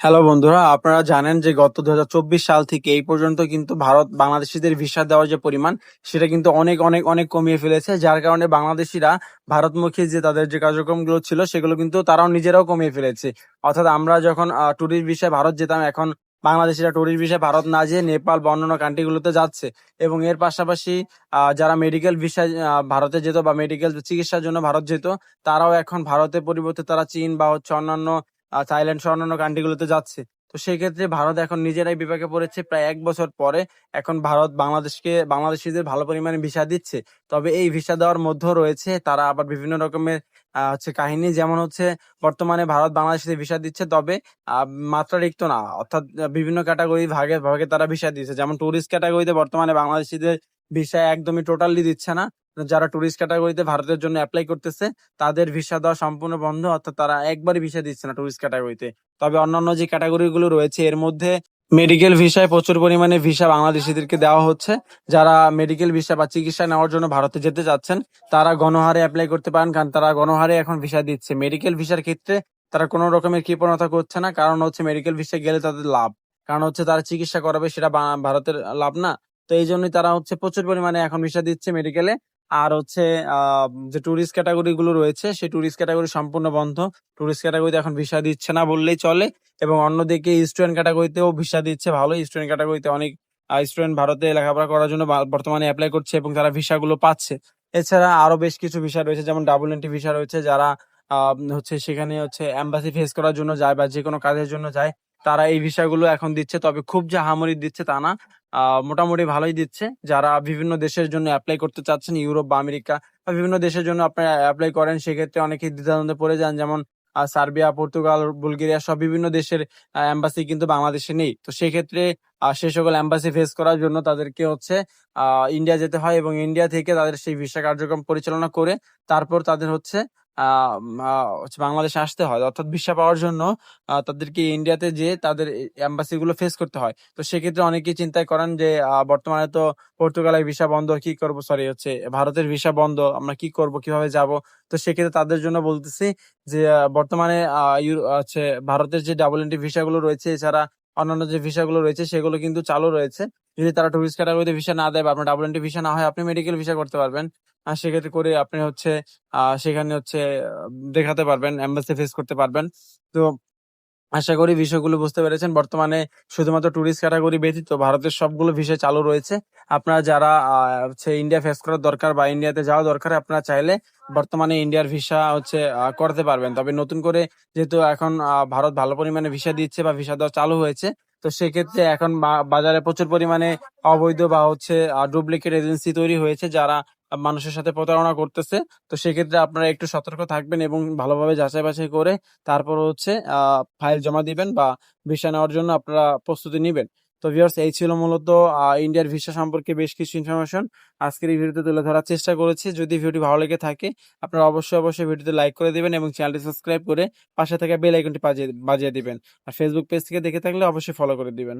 Hello বন্ধুরা, আপনারা জানেন যে গত দু হাজার চব্বিশ সাল থেকে এই পর্যন্ত কিন্তু ভারত বাংলাদেশিদের ভিসা দেওয়ার যে পরিমাণ, সেটা কিন্তু অনেক অনেক অনেক কমিয়ে ফেলেছে, যার কারণে বাংলাদেশিরা ভারতমুখী যে তাদের যে কার্যক্রমগুলো ছিল, সেগুলো কিন্তু তারাও নিজেরাও কমিয়ে ফেলেছে। অর্থাৎ আমরা যখন ট্যুরিস্ট ভিসায় ভারত যেতাম, এখন বাংলাদেশিরা ট্যুরিস্ট ভিসায় ভারত না যেয়ে নেপাল বা অন্যান্য কান্ট্রিগুলোতে যাচ্ছে এবং এর পাশাপাশি যারা মেডিকেল ভিসায় ভারতে যেত বা মেডিকেল চিকিৎসার জন্য ভারত যেত, তারাও এখন ভারতের পরিবর্তে তারা চীন বা হচ্ছে অন্যান্য থাইল্যান্ড সহ অন্যান্য কান্ট্রিগুলোতে যাচ্ছে। তো সেই ক্ষেত্রে ভারত এখন নিজেরাই বিপাকে পড়েছে। প্রায় এক বছর পরে এখন ভারত বাংলাদেশকে, বাংলাদেশিদের ভালো পরিমাণে ভিসা দিচ্ছে। তবে এই ভিসা দেওয়ার মধ্যেও রয়েছে তারা আবার বিভিন্ন রকমের হচ্ছে কাহিনী। যেমন হচ্ছে বর্তমানে ভারত বাংলাদেশিদের ভিসা দিচ্ছে, তবে মাত্রাতিরিক্ত না। অর্থাৎ বিভিন্ন ক্যাটাগরি ভাগে ভাগে তারা ভিসা দিচ্ছে যেমন টুরিস্ট ক্যাটাগরিতে বর্তমানে বাংলাদেশিদের ভিসা একদমই টোটালি দিচ্ছে না। যারা টুরিস্ট ক্যাটাগরিতে ভারতের জন্য অ্যাপ্লাই করতেছে, তাদের ভিসা দেওয়া সম্পূর্ণ বন্ধ, অর্থাৎ তারা একবারই ভিসা দিচ্ছে না টুরিস্ট ক্যাটাগরিতে তবে অন্যান্য যে ক্যাটাগরি গুলো রয়েছে, এর মধ্যে মেডিকেল ভিসায় প্রচুর পরিমাণে ভিসা বাংলাদেশিদেরকে দেওয়া হচ্ছে। যারা মেডিকেল ভিসা বা চিকিৎসা নেওয়ার জন্য ভারতে যেতে চাচ্ছেন তারা গণহারে অ্যাপ্লাই করতে পারেন, কারণ তারা গণহারে এখন ভিসা দিচ্ছে। মেডিকেল ভিসার ক্ষেত্রে তারা কোনো রকমের কৃপণতা করছে না, কারণ হচ্ছে মেডিকেল ভিসা গেলে তাদের লাভ। কারণ হচ্ছে তারা চিকিৎসা করাবে, সেটা ভারতের লাভ না। তো এই জন্যই তারা হচ্ছে প্রচুর পরিমাণে এখন ভিসা দিচ্ছে মেডিকেলে আর হচ্ছে যে টুরিস্ট ক্যাটাগরি গুলো রয়েছে, সেই টুরিস্ট ক্যাটাগরি সম্পূর্ণ বন্ধ। টুরিস্ট ক্যাটাগরিতে এখন ভিসা দিচ্ছে না বললেই চলে এবং অন্যদিকে স্টুডেন্ট ক্যাটাগরিতেও ভিসা দিচ্ছে ভালো। স্টুডেন্ট ক্যাটাগরিতে অনেক স্টুডেন্ট ভারতে লেখাপড়া করার জন্য বর্তমানে অ্যাপ্লাই করছে এবং তারা ভিসাগুলো পাচ্ছে। এছাড়া আরও বেশ কিছু ভিসা রয়েছে, যেমন ডাবল এন্ট্রি ভিসা রয়েছে, যারা হচ্ছে সেখানে হচ্ছে এম্বাসি ফেস করার জন্য যায় বা যে কোনো কাজের জন্য যায়, তারা এই ভিসাগুলো এখন দিচ্ছে। তবে খুব যে হামরি দিচ্ছে তা না। মোটামুটি ভালোই দিচ্ছে। যারা বিভিন্ন দেশের জন্য অ্যাপ্লাই করতে চাচ্ছেন, ইউরোপ বা আমেরিকা, বা বিভিন্ন দেশের জন্য আপনারা অ্যাপ্লাই করেন, সেক্ষেত্রে অনেকেই দ্বিধাদ্বন্দ্বে পড়ে যান। যেমন সার্বিয়া, পর্তুগাল, বুলগেরিয়া সব বিভিন্ন দেশের এম্বাসি কিন্তু বাংলাদেশে নেই। তো সেক্ষেত্রে সে সকল এম্বাসি ফেস করার জন্য তাদেরকে হচ্ছে ইন্ডিয়া যেতে হয় এবং ইন্ডিয়া থেকে তাদের সেই ভিসা কার্যক্রম পরিচালনা করে, তারপর তাদের হচ্ছে আহ, বাংলাদেশে আসতে হয়। অর্থাৎ ভিসা পাওয়ার জন্য তাদেরকে ইন্ডিয়াতে যে তাদের এম্বাসি গুলো ফেস করতে হয়। তো সেক্ষেত্রে অনেকেই চিন্তা করেন যে বর্তমানে তো পর্তুগালের ভিসা বন্ধ কি করব? সরি হচ্ছে ভারতের ভিসা বন্ধ আমরা কি করব? কীভাবে যাব? তো সেক্ষেত্রে তাদের জন্য বলতেছি যে বর্তমানে হচ্ছে ভারতের যে ডাবল এন্ট্রি ভিসা গুলো রয়েছে এছাড়া অন্যান্য যে ভিসা গুলো রয়েছে সেগুলো কিন্তু চালু রয়েছে। যদি তারা টুরিস্ট ক্যাটাগরিতে ভিসা না দেয় বা আপনার ডাবল এন্ট্রি ভিসা না হয়, আপনি মেডিকেল ভিসা করতে পারবেন। আর সেক্ষেত্রে করে আপনি হচ্ছে সেখানে হচ্ছে দেখাতে পারবেন এম্বাসি ফেস করতে পারবেন। তো আশা করি বিষয়গুলো বুঝতে পেরেছেন। বর্তমানে শুধুমাত্র টুরিস্ট ক্যাটাগরি ব্যতীত ভারতের সবগুলো ভিসা চালু রয়েছে। আপনারা যারা হচ্ছে ইন্ডিয়া ফেস করার দরকার বা ইন্ডিয়াতে যাওয়া দরকার, আপনারা চাইলে বর্তমানে ইন্ডিয়ার ভিসা হচ্ছে করতে পারবেন। তবে নতুন করে যেহেতু এখন ভারত ভালো পরিমাণে ভিসা দিচ্ছে বা ভিসা দেওয়া চালু হয়েছে তো সেক্ষেত্রে এখন বাজারে প্রচুর পরিমাণে অবৈধ বা হচ্ছে ডুপ্লিকেট এজেন্সি তৈরি হয়েছে যারা মানুষের সাথে প্রতারণা করতেছে। তো সেক্ষেত্রে আপনারা একটু সতর্ক থাকবেন এবং ভালোভাবে যাচাই বাছাই করে তারপর হচ্ছে ফাইল জমা দিবেন বা ভিসা নেওয়ার জন্য আপনারা প্রস্তুতি নিবেন। তো ভিউয়ার্স এই ছিল মূলত ইন্ডিয়ার ভিসা সম্পর্কে বেশ কিছু ইনফরমেশন আজকের এই ভিডিওতে তুলে ধরার চেষ্টা করেছি। যদি ভিডিওটি ভালো লেগে থাকে, আপনারা অবশ্যই অবশ্যই ভিডিওতে লাইক করে দেবেন এবং চ্যানেলটি সাবস্ক্রাইব করে পাশে থাকা বেল আইকনটি বাজিয়ে বাজিয়ে দিবেন। আর ফেসবুক পেজ থেকে দেখে থাকলে অবশ্যই ফলো করে দিবেন।